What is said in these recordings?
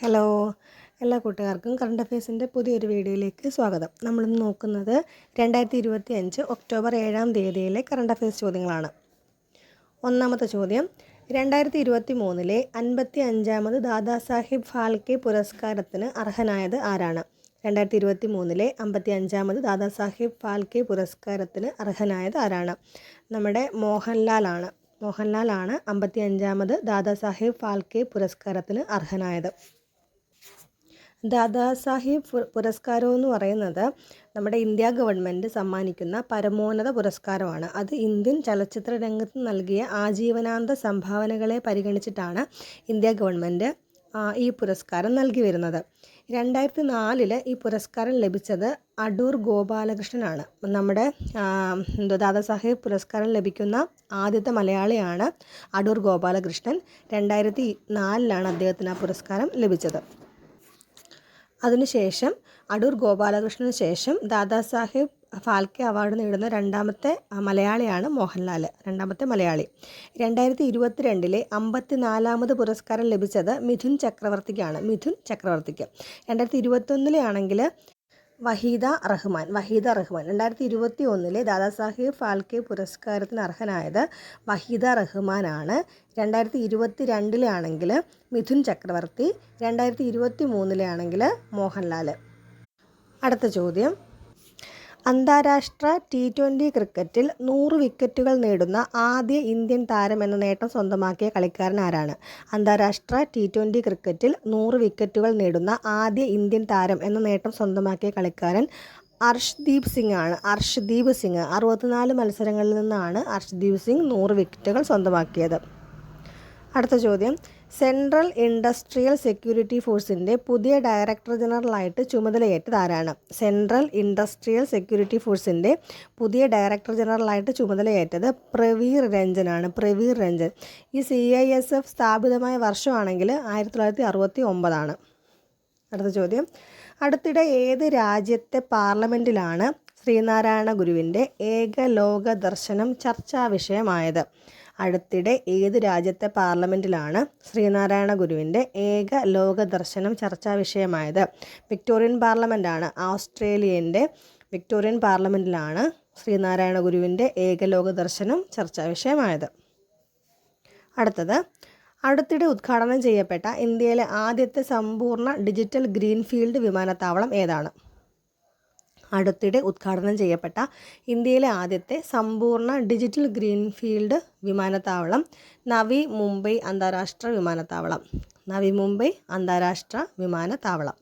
Hello. എല്ലാ കൂട്ടുകാർക്കും current അഫയേഴ്സിന്റെ പുതിയൊരു വീഡിയോയിലേക്ക് സ്വാഗതം. നമ്മളിന്ന് നോക്കുന്നത് രണ്ടായിരത്തി ഇരുപത്തി അഞ്ച് ഒക്ടോബർ ഏഴാം തീയതിയിലെ കറണ്ട് അഫയേഴ്സ് ചോദ്യങ്ങളാണ്. ഒന്നാമത്തെ ചോദ്യം രണ്ടായിരത്തി ഇരുപത്തി മൂന്നിലെ അൻപത്തി അഞ്ചാമത് ദാദാസാഹിബ് ഫാൽക്കെ പുരസ്കാരത്തിന് അർഹനായത് ആരാണ്? രണ്ടായിരത്തി ഇരുപത്തി മൂന്നിലെ അമ്പത്തി അഞ്ചാമത് ദാദാസാഹിബ് ഫാൽക്കെ പുരസ്കാരത്തിന് അർഹനായത് ആരാണ്? നമ്മുടെ മോഹൻലാലാണ്. മോഹൻലാലാണ് അമ്പത്തി അഞ്ചാമത് ദാദാസാഹിബ് ഫാൽക്കെ പുരസ്കാരത്തിന് അർഹനായത്. ദാദാസാഹിബ് പുരസ്കാരം എന്ന് പറയുന്നത് നമ്മുടെ ഇന്ത്യ ഗവൺമെന്റ് സമ്മാനിക്കുന്ന പരമോന്നത പുരസ്കാരമാണ്. അത് ഇന്ത്യൻ ചലച്ചിത്ര രംഗത്ത് നൽകിയ ആജീവനാന്ത സംഭാവനകളെ പരിഗണിച്ചിട്ടാണ് ഇന്ത്യ ഗവൺമെന്റ് ഈ പുരസ്കാരം നൽകി വരുന്നത്. രണ്ടായിരത്തി നാലിൽ ഈ പുരസ്കാരം ലഭിച്ചത് അടൂർ ഗോപാലകൃഷ്ണനാണ്. നമ്മുടെ എന്തോ ദാദാസാഹിബ് പുരസ്കാരം ലഭിക്കുന്ന ആദ്യത്തെ മലയാളിയാണ് അടൂർ ഗോപാലകൃഷ്ണൻ. രണ്ടായിരത്തി നാലിലാണ് അദ്ദേഹത്തിന് ആ പുരസ്കാരം ലഭിച്ചത്. അതിനുശേഷം അടൂർ ഗോപാലകൃഷ്ണന് ശേഷം ദാദാസാഹിബ് ഫാൽക്കെ അവാർഡ് നേടുന്ന രണ്ടാമത്തെ മലയാളിയാണ് മോഹൻലാൽ രണ്ടാമത്തെ മലയാളി. രണ്ടായിരത്തി ഇരുപത്തിരണ്ടിലെ അമ്പത്തിനാലാമത് പുരസ്കാരം ലഭിച്ചത് മിഥുൻ ചക്രവർത്തിക്കാണ് മിഥുൻ ചക്രവർത്തിക്ക്. രണ്ടായിരത്തി ഇരുപത്തൊന്നിലെ ആണെങ്കിൽ വഹീദ റഹ്മാൻ വഹീദ റഹ്മാൻ. രണ്ടായിരത്തി ഇരുപത്തി ഒന്നിലെ ദാദാസാഹിബ് ഫാൽക്കെ പുരസ്കാരത്തിന് അർഹനായത് വഹീദ റഹ്മാനാണ്. രണ്ടായിരത്തി ഇരുപത്തി രണ്ടിലെ ആണെങ്കിൽ മിഥുൻ ചക്രവർത്തി രണ്ടായിരത്തി ഇരുപത്തി മൂന്നിലെ ആണെങ്കിൽ മോഹൻലാൽ അടുത്ത ചോദ്യം. അന്താരാഷ്ട്ര ടി ട്വന്റി ക്രിക്കറ്റിൽ നൂറ് വിക്കറ്റുകൾ നേടുന്ന ആദ്യ ഇന്ത്യൻ താരം എന്ന നേട്ടം സ്വന്തമാക്കിയ കളിക്കാരൻ ആരാണ്? അന്താരാഷ്ട്ര ടി ട്വന്റി ക്രിക്കറ്റിൽ നൂറ് വിക്കറ്റുകൾ നേടുന്ന ആദ്യ ഇന്ത്യൻ താരം എന്ന നേട്ടം സ്വന്തമാക്കിയ കളിക്കാരൻ അർഷ്ദീപ് സിംഗ് ആണ് അർഷ്ദീപ് സിംഗ് അറുപത്തിനാല് മത്സരങ്ങളിൽ നിന്നാണ് അർഷ്ദീപ് സിംഗ് നൂറ് വിക്കറ്റുകൾ സ്വന്തമാക്കിയത്. അടുത്ത ചോദ്യം. സെൻട്രൽ ഇൻഡസ്ട്രിയൽ സെക്യൂരിറ്റി ഫോഴ്സിന്റെ പുതിയ ഡയറക്ടർ ജനറലായിട്ട് ചുമതലയേറ്റത് ആരാണ് സെൻട്രൽ ഇൻഡസ്ട്രിയൽ സെക്യൂരിറ്റി ഫോഴ്സിന്റെ പുതിയ ഡയറക്ടർ ജനറലായിട്ട് ചുമതലയേറ്റത് പ്രവീർ രഞ്ജനാണ്. പ്രവീർ രഞ്ജൻ ഈ സി ഐ എസ് എഫ് സ്ഥാപിതമായ വർഷമാണെങ്കിൽ ആയിരത്തി തൊള്ളായിരത്തി അറുപത്തി ഒമ്പതാണ് അടുത്ത ചോദ്യം. അടുത്തിടെ ഏത് രാജ്യത്തെ പാർലമെന്റിലാണ് ശ്രീനാരായണ ഗുരുവിന്റെ ഏകലോക ദർശനം ചർച്ചാ വിഷയമായത്? അടുത്തിടെ ഏത് രാജ്യത്തെ പാർലമെന്റിലാണ് ശ്രീനാരായണ ഗുരുവിന്റെ ഏക ലോക ദർശനം ചർച്ചാ വിഷയമായത്? വിക്ടോറിയൻ പാർലമെന്റാണ് ഓസ്ട്രേലിയന്റെ വിക്ടോറിയൻ പാർലമെന്റിലാണ് ശ്രീനാരായണ ഗുരുവിന്റെ ഏകലോക ദർശനം ചർച്ചാ വിഷയമായത്. അടുത്തത് അടുത്തിടെ ഉദ്ഘാടനം ചെയ്യപ്പെട്ട ഇന്ത്യയിലെ ആദ്യത്തെ സമ്പൂർണ ഡിജിറ്റൽ ഗ്രീൻഫീൽഡ് വിമാനത്താവളം ഏതാണ്? അടുത്തിടെ ഉദ്ഘാടനം ചെയ്യപ്പെട്ട ഇന്ത്യയിലെ ആദ്യത്തെ സമ്പൂർണ ഡിജിറ്റൽ ഗ്രീൻഫീൽഡ് വിമാനത്താവളം നവി മുംബൈ അന്താരാഷ്ട്ര വിമാനത്താവളം. നവി മുംബൈ അന്താരാഷ്ട്ര വിമാനത്താവളം.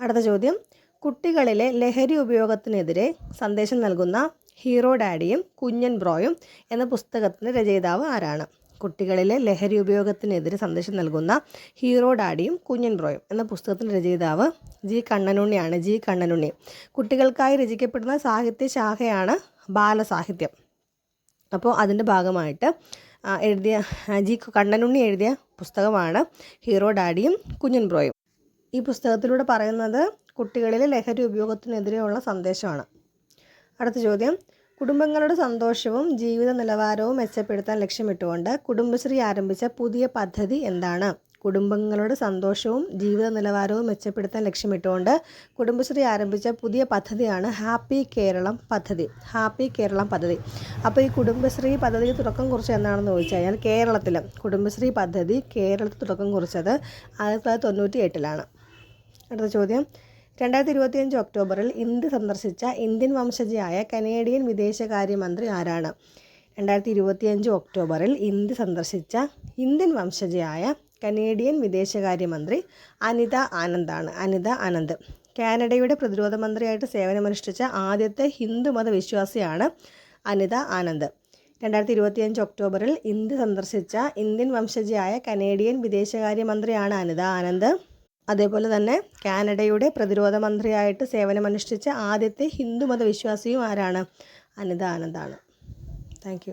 അടുത്ത ചോദ്യം. കുട്ടികളിലെ ലഹരി ഉപയോഗത്തിനെതിരെ സന്ദേശം നൽകുന്ന ഹീറോ ഡാഡിയും കുഞ്ഞൻ ബ്രോയും എന്ന പുസ്തകത്തിന്റെ രചയിതാവ് ആരാണ്? കുട്ടികളിലെ ലഹരി ഉപയോഗത്തിനെതിരെ സന്ദേശം നൽകുന്ന ഹീറോ ഡാഡിയും കുഞ്ഞൻ ബ്രോയും എന്ന പുസ്തകത്തിന്റെ രചയിതാവ് ജി കണ്ണനുണ്ണിയാണ്. ജി കണ്ണനുണ്ണി. കുട്ടികൾക്കായി രചിക്കപ്പെടുന്ന സാഹിത്യ ശാഖയാണ് ബാലസാഹിത്യം. അപ്പോൾ അതിന്റെ ഭാഗമായിട്ട് എഴുതിയ ജി കണ്ണനുണ്ണി എഴുതിയ പുസ്തകമാണ് ഹീറോ ഡാഡിയും കുഞ്ഞൻ ബ്രോയും ഈ പുസ്തകത്തിലൂടെ പറയുന്നത് കുട്ടികളിലെ ലഹരി ഉപയോഗത്തിനെതിരെയുള്ള സന്ദേശമാണ്. അടുത്ത ചോദ്യം. കുടുംബങ്ങളുടെ സന്തോഷവും ജീവിത നിലവാരവും മെച്ചപ്പെടുത്താൻ ലക്ഷ്യമിട്ടുകൊണ്ട് കുടുംബശ്രീ ആരംഭിച്ച പുതിയ പദ്ധതി എന്താണ്? കുടുംബങ്ങളുടെ സന്തോഷവും ജീവിത നിലവാരവും മെച്ചപ്പെടുത്താൻ ലക്ഷ്യമിട്ടുകൊണ്ട് കുടുംബശ്രീ ആരംഭിച്ച പുതിയ പദ്ധതിയാണ് ഹാപ്പി കേരളം പദ്ധതി. ഹാപ്പി കേരളം പദ്ധതി. അപ്പോൾ ഈ കുടുംബശ്രീ പദ്ധതി തുടക്കം കുറിച്ച് എന്താണെന്ന് ചോദിച്ചു കഴിഞ്ഞാൽ കേരളത്തിൽ കുടുംബശ്രീ പദ്ധതി കേരളത്തിൽ തുടക്കം കുറിച്ചത് ആയിരത്തി തൊള്ളായിരത്തി തൊണ്ണൂറ്റി എട്ടിലാണ് അടുത്ത ചോദ്യം. രണ്ടായിരത്തി ഇരുപത്തിയഞ്ച് ഒക്ടോബറിൽ ഇന്ത്യ സന്ദർശിച്ച ഇന്ത്യൻ വംശജയായ കനേഡിയൻ വിദേശകാര്യമന്ത്രി ആരാണ്? രണ്ടായിരത്തി ഇരുപത്തിയഞ്ച് ഒക്ടോബറിൽ ഇന്ത്യ സന്ദർശിച്ച ഇന്ത്യൻ വംശജയായ കനേഡിയൻ വിദേശകാര്യമന്ത്രി അനിത ആനന്ദാണ്. അനിത ആനന്ദ് കാനഡയുടെ പ്രതിരോധ മന്ത്രിയായിട്ട് സേവനമനുഷ്ഠിച്ച ആദ്യത്തെ ഹിന്ദുമത വിശ്വാസിയാണ് അനിത ആനന്ദ്. രണ്ടായിരത്തി ഇരുപത്തിയഞ്ച് ഒക്ടോബറിൽ ഇന്ത്യ സന്ദർശിച്ച ഇന്ത്യൻ വംശജയായ കനേഡിയൻ വിദേശകാര്യമന്ത്രിയാണ് അനിത ആനന്ദ്. അതേപോലെ തന്നെ കാനഡയുടെ പ്രതിരോധ മന്ത്രിയായിട്ട് സേവനമനുഷ്ഠിച്ച ആദ്യത്തെ ഹിന്ദുമത വിശ്വാസിയും ആരാണ്? അനിത ആനന്ദാണ്. താങ്ക്